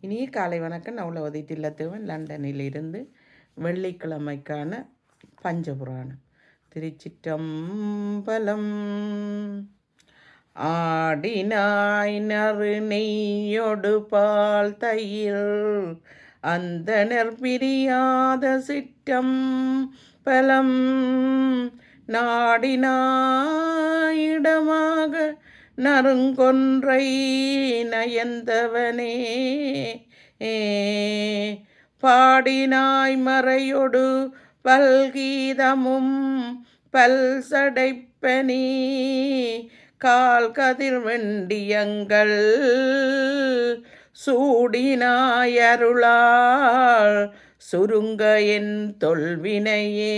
இனிய காலை வணக்கம். நவுலவதி லண்டனில் லண்டனிலிருந்து வெள்ளிக்கிழமைக்கான பஞ்சபுராணம். திருச்சிற்றம்பலம் ஆடினாய் நறு நெய்யொடு பால் தயிர் அந்த நெற்பிரியாத சிற்றம் பலம் நாடினாயிடமாக நறுங்கொன்றை நயந்தவனே. பாடினாய் மறையொடு பல்கீதமும் பல்சடைப்பனி. கால் கதிர் வெண்டியங்கள் சூடினாய் சுருங்க என் தொல்வினையே.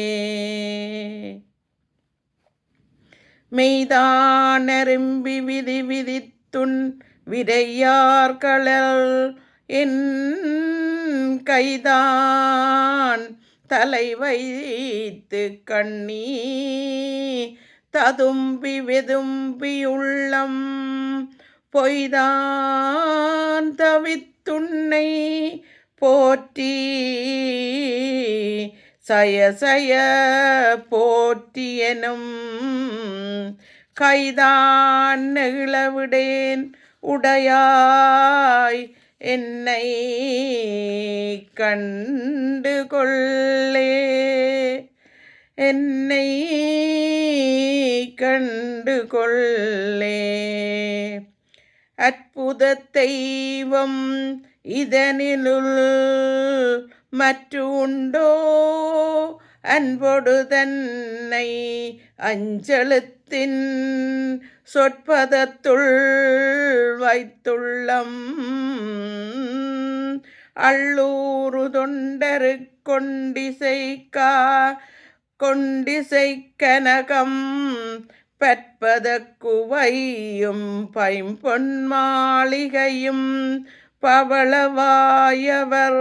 மெய்தானரும்பி விதி விதித்துன் விரையார்களல் என் கைதான் தலை வைத்து கண்ணீ ததும்பி வெதும்பி உள்ளம் பொய்தான் தவித்துன்னை போற்றி சய சய போற்றியனும் கைதான் நெகிழவிடேன் உடையாய் என்னை கண்டு கொள்ளே. என்னை கண்டு கொள்ளே. அற்புத தெய்வம் இதனிலுள் மற்றுண்டோ? அன்பொடு தன்னை அஞ்சலுத்தின் சொற்பதத்துள் வைத்துள்ளம். அள்ளூரு தொண்டரு கொண்டிசைக்கா கொண்டிசை கனகம் பற்பதக்குவையும் பைம்பொன் மாளிகையும் பவளவாயவர்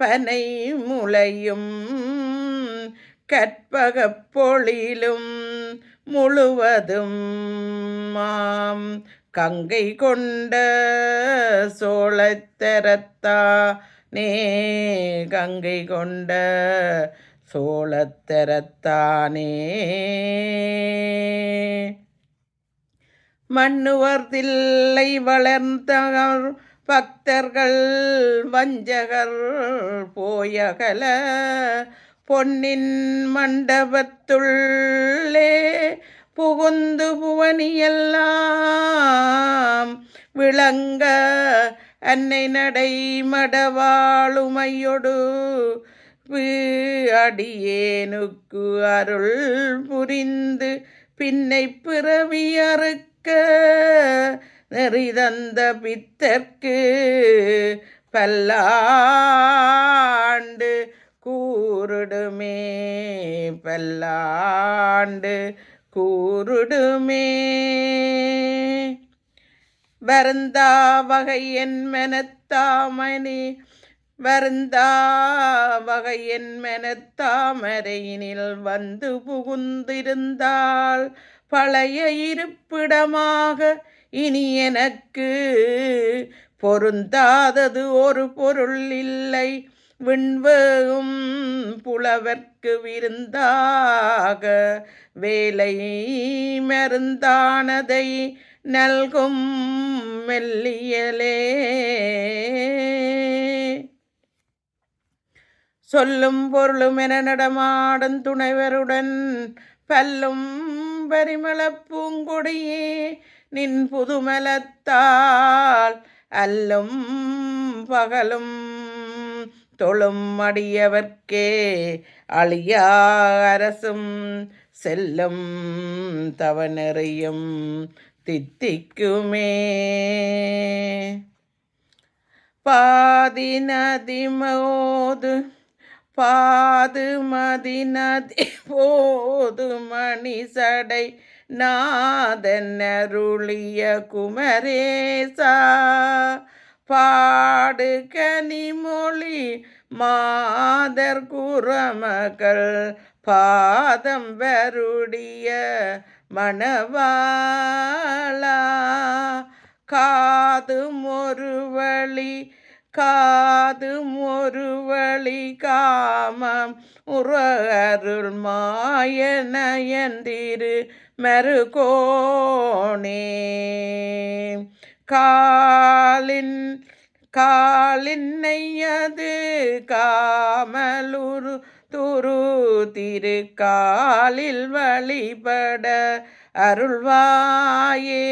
பனை முளையும் கற்பகப் பொழிலும் முழுவதும் மாம் கங்கை கொண்ட சோழத்தரத்தா நே கங்கை கொண்ட சோழத்தரத்தானே மண்ணுவர்தில்லை வளர்ந்தவர் பக்தர்கள் வஞ்சகர் போயகல பொன்னின் மண்டபத்துள்ளே புகுந்து புவனியெல்லாம் விளங்க அன்னை நடை மடவாளுமையொடு அடியேனுக்கு அருள் புரிந்து பின்னை பிறவி அறுக்க நெறிதந்த பித்தற்கு பல்லாண்டு கூறுடுமே பல்லாண்டு கூறுடுமே. வருந்தா வகை என் மெனத்தாமனி வருந்தா வகை என் மெனத்தாமரையினில் வந்து புகுந்திருந்தால் பழைய இருப்பிடமாக இனி எனக்கு பொருந்தாதது ஒரு பொருள் இல்லை. விண்வும் புலவர்க்கு விருந்தாக வேலை மருந்தானதை நல்கும் மெல்லியலே. சொல்லும் பொருளும் என நடமாடும் துணைவருடன் பல்லும் பரிமள பூங்கொடியே நின் புதுமலத்தால் அல்லும் பகலும் தொழும் அடியவர்க்கே அழியா அரசும் செல்லும் தவனெறியும் தித்திக்குமே. பாதி நதி பாதுமதி நதி போது மணி சடை நாதன்னருளிய குமரேசா. பாடு கனிமொழி மாதர் குரமகள் பாதம் வருடிய மணவாளா. காதும் ஒரு வழி காதும் ஒரு வழி காமம். உறருள் மாயனயந்திரு மறுகோணே காலின் காலின்னையது காமலுரு துரு திருக்காலில் வழிபட அருள்வாயே.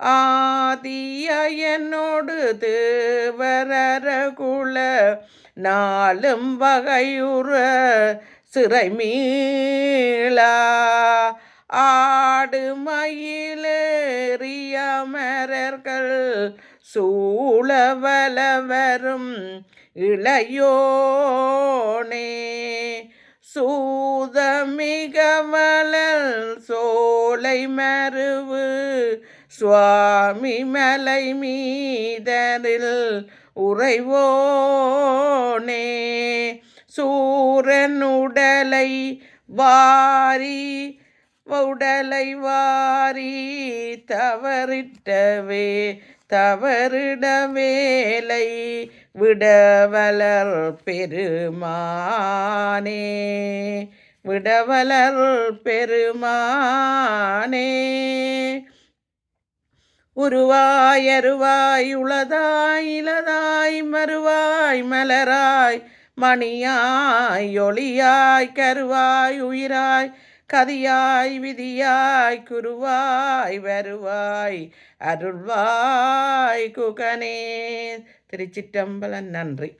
ஆதியனோடு தேவரகுல நாளும் வகையுற சிறை மீளா ஆடு மயிலேறியமரர்கள் சூழவல வரும் இளையோனே. சூதமிகவலல் சோலை மருவு சுவாமி மலை மீதரில் உறைவோனே. சூரனுடலை வாரி உடலை வாரி தவறிட்டவே தவறிட வேலை விடவலர் பெருமானே. விடவலர் பெருமானே. உருவாய் அருவாய் உளதாய் இலதாய் மறுவாய் மலராய் மணியாய் ஒளியாய் கருவாய் உயிராய் கதியாய் விதியாய் குருவாய் வருவாய் அருள்வாய் குகனே திருச்சிட்டம்பலன் நன்றி.